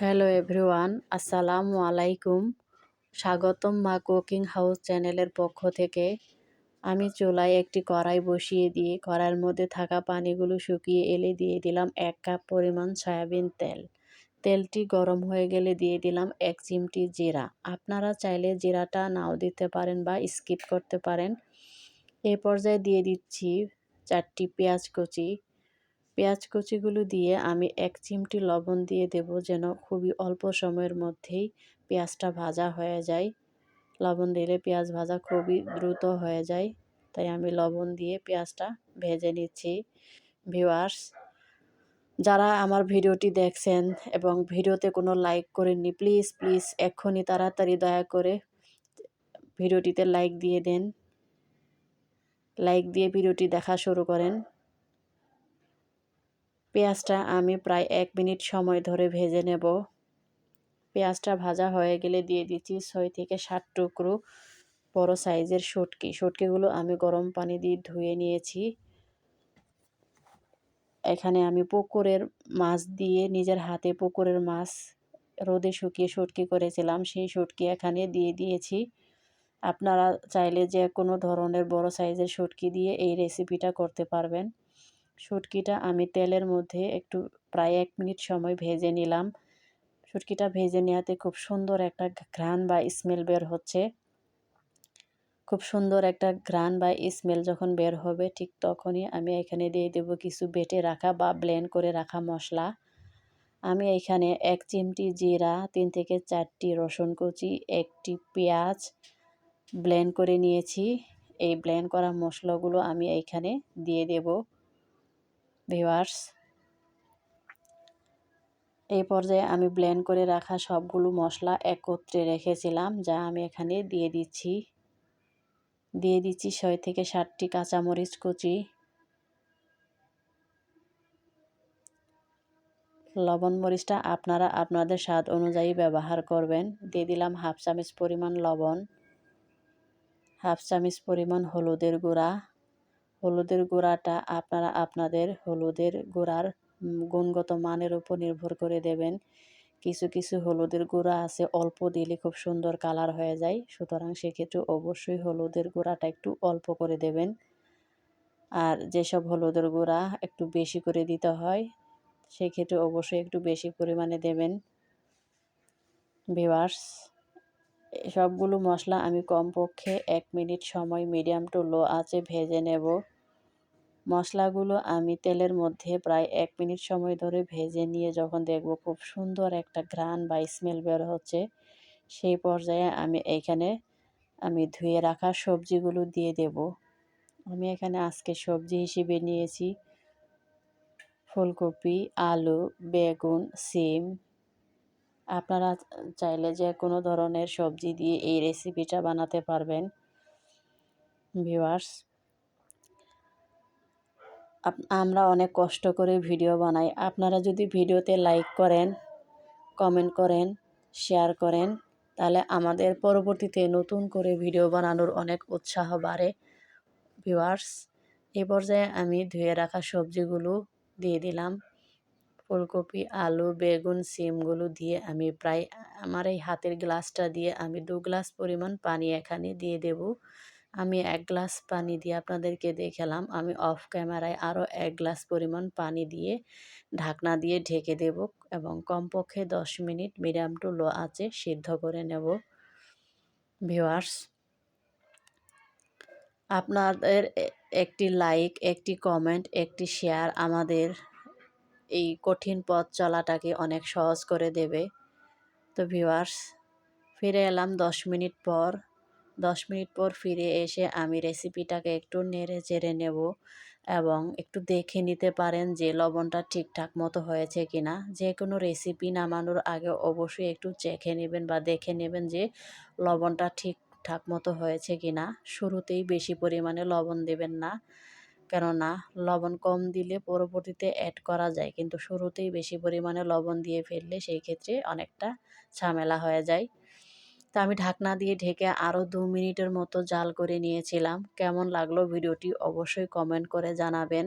Hello everyone, আসসালামু আলাইকুম। স্বাগতম মা কুকিং হাউস চ্যানেলের পক্ষ থেকে। আমি চুলায় একটি কড়াই বসিয়ে দিয়ে কড়াইয়ের মধ্যে থাকা পানিগুলো শুকিয়ে এলে দিয়ে দিলাম এক কাপ পরিমাণ সয়াবিন তেল। তেলটি গরম হয়ে গেলে দিয়ে দিলাম এক চিমটি জিরা। আপনারা চাইলে জিরাটা নাও দিতে পারেন বা স্কিপ করতে পারেন। এ পর্যায়ে দিয়ে দিচ্ছি চারটি পেঁয়াজ কুচি পেঁয়াজ কুচিগুলো দিয়ে আমি এক চিমটি লবণ দিয়ে দেব যেন খুবই অল্প সময়ের মধ্যেই পেঁয়াজটা ভাজা হয়ে যায়। লবণ দিলে পেঁয়াজ ভাজা খুবই দ্রুত হয়ে যায়, তাই আমি লবণ দিয়ে পেঁয়াজটা ভেজে নিচ্ছি। ভিওয়ার্স যারা আমার ভিডিওটি দেখছেন এবং ভিডিওতে কোনো লাইক করেননি, প্লিজ প্লিজ এক্ষুনি তাড়াতাড়ি দয়া করে ভিডিওটিতে লাইক দিয়ে দেন। লাইক দিয়ে ভিডিওটি দেখা শুরু করেন। পেঁয়াজটা আমি প্রায় এক মিনিট সময় ধরে ভেজে নেব। পেঁয়াজটা ভাজা হয়ে গেলে দিয়ে দিচ্ছি ছয় থেকে সাত টুকরো বড় সাইজের শুটকি। শুটকিগুলো আমি গরম পানি দিয়ে ধুয়ে নিয়েছি। এখানে আমি পুকুরের মাছ দিয়ে নিজের হাতে পুকুরের মাছ রোদে শুকিয়ে শুটকি করেছিলাম। সেই শুটকি এখানে দিয়ে দিয়েছি। আপনারা চাইলে যে কোনো ধরনের বড় সাইজের শুটকি দিয়ে এই রেসিপিটা করতে পারবেন। শুটকিটা আমি তেলের মধ্যে একটু প্রায় এক মিনিট সময় ভেজে নিলাম। শুটকিটা ভেজে নেওয়াতে খুব সুন্দর একটা ঘ্রাণ বা স্মেল বের হচ্ছে। খুব সুন্দর একটা ঘ্রাণ বা স্মেল যখন বের হবে ঠিক তখনই আমি এখানে দিয়ে দেব কিছু বেটে রাখা বা ব্লেন্ড করে রাখা মশলা। আমি এখানে এক চিমটি জিরা, তিন থেকে চারটি রসুন কুচি, একটি পেঁয়াজ ব্লেন্ড করে নিয়েছি। এই ব্লেন্ড করা মশলাগুলো আমি এখানে দিয়ে দেব। ভিওয়ার্স এই পর্যায়ে আমি ব্লেন্ড করে রাখা সবগুলো মশলা একত্রে রেখেছিলাম, যা আমি এখানে দিয়ে দিচ্ছি। দিয়ে দিচ্ছি ছয় থেকে ষাটটি কাঁচামরিচ কুচি, লবণ মরিচটা আপনারা আপনাদের স্বাদ অনুযায়ী ব্যবহার করবেন। দিয়ে দিলাম হাফ চামচ পরিমাণ লবণ, হাফ চামচ পরিমাণ হলুদের গুঁড়া হলুদের গুঁড়াটা আপনারা আপনাদের হলুদের গুঁড়ার গুণগত মানের উপর নির্ভর করে দেবেন। কিছু কিছু হলুদের গুঁড়া আছে, অল্প দিলে খুব সুন্দর কালার হয়ে যায়। সুতরাং সেক্ষেত্রে অবশ্যই হলুদের গুঁড়াটা একটু অল্প করে দেবেন। আর যেসব হলুদের গুঁড়া একটু বেশি করে দিতে হয়, সেক্ষেত্রে অবশ্যই একটু বেশি পরিমাণে দেবেন। ভিওয়ার্স সবগুলো মশলা আমি কমপক্ষে এক মিনিট সময় মিডিয়াম টু লো আঁচে ভেজে নেব। মশলাগুলো আমি তেলের মধ্যে প্রায় এক মিনিট সময় ধরে ভেজে নিয়ে যখন দেখব খুব সুন্দর একটা ঘ্রাণ বা স্মেল বের হচ্ছে, সেই পর্যায়ে আমি এইখানে আমি ধুয়ে রাখা সবজিগুলো দিয়ে দেব। আমি এখানে আজকে সবজি হিসেবে নিয়েছি ফুলকপি, আলু, বেগুন, সিম আপনারা চাইলে যে কোনো ধরনের সবজি দিয়ে এই রেসিপিটা বানাতে পারবেন। ভিউয়ার্স আমরা অনেক কষ্ট করে ভিডিও বানাই। আপনারা যদি ভিডিওতে লাইক করেন কমেন্ট করেন শেয়ার করেন, তাহলে আমাদের পরবর্তীতে নতুন করে ভিডিও বানানোর অনেক উৎসাহ বাড়ে। ভিউয়ার্স এ পর্যায়ে আমি ধুয়ে রাখা সবজিগুলো দিয়ে দিলাম। ফুলকপি, আলু, বেগুন, সিমগুলো দিয়ে আমি প্রায় আমার এই হাতের গ্লাসটা দিয়ে আমি দু গ্লাস পরিমাণ পানি এখানে দিয়ে দেব। আমি এক গ্লাস পানি দিয়ে আপনাদেরকে দেখালাম। আমি অফ ক্যামেরায় আরও এক গ্লাস পরিমাণ পানি দিয়ে ঢাকনা দিয়ে ঢেকে দেব এবং কমপক্ষে দশ মিনিট মিডিয়াম টু লো আঁচে সিদ্ধ করে নেব। ভিওয়ার্স আপনাদের একটি লাইক, একটি কমেন্ট, একটি শেয়ার আমাদের এই কঠিন পথ চলাটাকে অনেক সহজ করে দেবে। তো ভিওয়ার্স ফিরে এলাম দশ মিনিট পর। দশ মিনিট পর ফিরে এসে আমি রেসিপিটাকে একটু নেড়ে চেড়ে নেব এবং একটু দেখে নিতে পারেন যে লবণটা ঠিকঠাক মতো হয়েছে কি না যে কোনো রেসিপি নামানোর আগে অবশ্যই একটু চেখে নেবেন বা দেখে নেবেন যে লবণটা ঠিকঠাক মতো হয়েছে কি না শুরুতেই বেশি পরিমাণে লবণ দেবেন না। কেননা লবণ কম দিলে পরবর্তীতে অ্যাড করা যায়। কিন্তু শুরুতেই বেশি পরিমাণে লবণ দিয়ে ফেললে সেই ক্ষেত্রে অনেকটা ঝামেলা হয়ে যায়। তা আমি ঢাকনা দিয়ে ঢেকে আরও দু মিনিটের মতো জাল করে নিয়েছিলাম। কেমন লাগল ভিডিওটি অবশ্যই কমেন্ট করে জানাবেন।